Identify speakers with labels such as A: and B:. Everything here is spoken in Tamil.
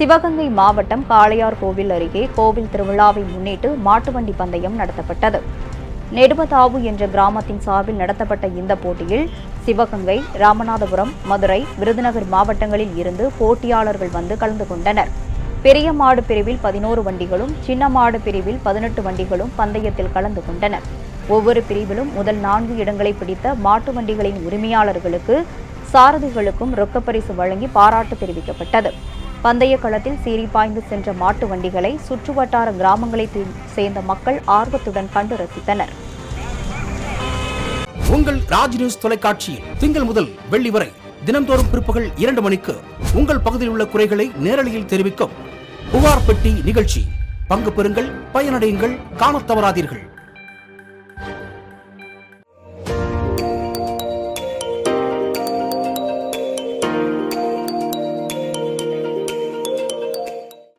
A: சிவகங்கை மாவட்டம் காளையார் கோவில் அருகே கோவில் திருவிழாவை முன்னிட்டு மாட்டுவண்டி பந்தயம் நடத்தப்பட்டது. நெடுமதாவு என்ற கிராமத்தின் சார்பில் நடத்தப்பட்ட இந்த போட்டியில் சிவகங்கை ராமநாதபுரம் மதுரை விருதுநகர் மாவட்டங்களில் இருந்து போட்டியாளர்கள் வந்து கலந்து கொண்டனர். பெரிய மாடு பிரிவில் பதினோரு வண்டிகளும் சின்ன மாடு பிரிவில் பதினெட்டு வண்டிகளும் பந்தயத்தில் கலந்து கொண்டனர். ஒவ்வொரு பிரிவிலும் முதல் நான்கு இடங்களை பிடித்த மாட்டு வண்டிகளின் உரிமையாளர்களுக்கு சாரதிகளுக்கும் ரொக்கப்பரிசு வழங்கி பாராட்டு தெரிவிக்கப்பட்டது. பந்தய களத்தில் சீறி பாய்ந்து சென்ற மாட்டு வண்டிகளை சுற்றுவட்டார கிராமங்களைச் சேர்ந்த மக்கள் ஆர்வத்துடன் கண்டு ரசித்தனர்.
B: உங்கள் ராஜ் நியூஸ் தொலைக்காட்சியில் திங்கள் முதல் வெள்ளி வரை தினந்தோறும் பிற்பகல் இரண்டு மணிக்கு உங்கள் பகுதியில் உள்ள குறைகளை நேரலையில் தெரிவிக்கும் புகார் பெட்டி நிகழ்ச்சி. பங்கு பெறுங்கள் பயனடையுங்கள் காணத் தவறாதீர்கள்.